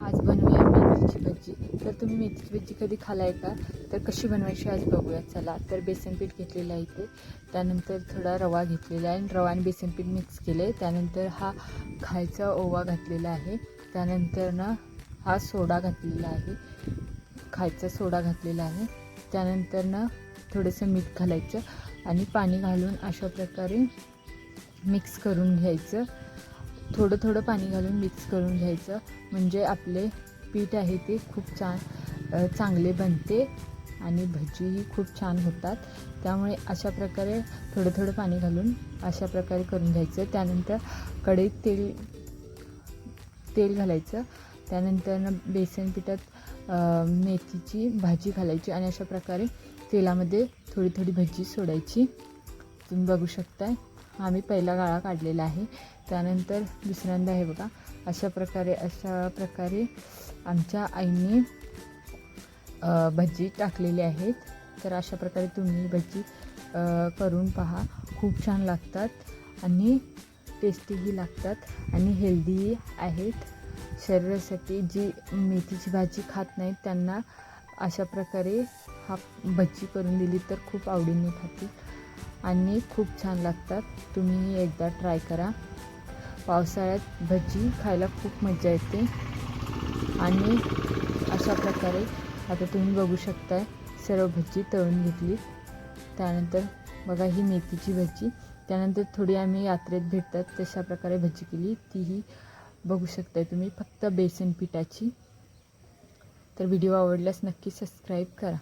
आज बनवूया मेथीची भजी. तर तुम्ही मेथीची भजी कधी खालाय का? तर कशी बनवायची आज बघूया चला तर बेसन पीठ घेतलेलं आहे इथे. त्यानंतर थोडा रवा घेतलेला आहे. आणि रवा आणि बेसन पीठ मिक्स केले त्यानंतर हा खायचा ओवा घातलेला आहे. त्यानंतर ना हा सोडा घातलेला आहे. खायचा सोडा घातलेला आहे. त्यानंतर ना थोडंसं मीठ घालायचं आणि पाणी घालून अशा प्रकारे मिक्स करून घ्यायचं. थोडं थोडं पाणी घालून मिक्स करून घ्यायचं. म्हणजे आपले पीठ आहे ते खूप छान चांगले बनते आणि भजीही खूप छान होतात. त्यामुळे अशा प्रकारे थोडं थोडं पाणी घालून अशा प्रकारे करून घ्यायचं. त्यानंतर कढईत तेल तेल घालायचं. त्यानंतर बेसन पिठात मेथीची भाजी घालायची आणि अशा प्रकारे तेलामध्ये थोडी थोडी भजी सोडायची. तुम्ही बघू शकताय. आम्ही पहिला गाळा काढलेला आहे. त्यानंतर दुसऱ्यांदा हे बघा अशा प्रकारे अशा प्रकारे आमच्या आईने भजी टाकलेली आहेत. तर अशा प्रकारे तुम्ही भजी करून पहा. खूप छान लागतात आणि टेस्टीही लागतात आणि हेल्दीही आहेत. शरीरासाठी जी मेथीची भाजी खात नाहीत त्यांना अशा प्रकारे हा भजी करून दिली तर खूप आवडीने खातील. आणि खूप छान लागतात. तुम्ही एकदा ट्राय करा. पावसाळ्यात भजी खायला खूप मजा येते. आणि अशा प्रकारे आता तुम्ही बघू शकताय सर्व भजी तळून घेतली. त्यानंतर बघा ही मेथीची भजी. त्यानंतर थोडी आम्ही यात्रेत भेटतात तशा प्रकारे भजी केली. तीही बघू शकताय तुम्ही फक्त बेसन पिठाची. तर व्हिडिओ आवडल्यास नक्की सबस्क्राईब करा.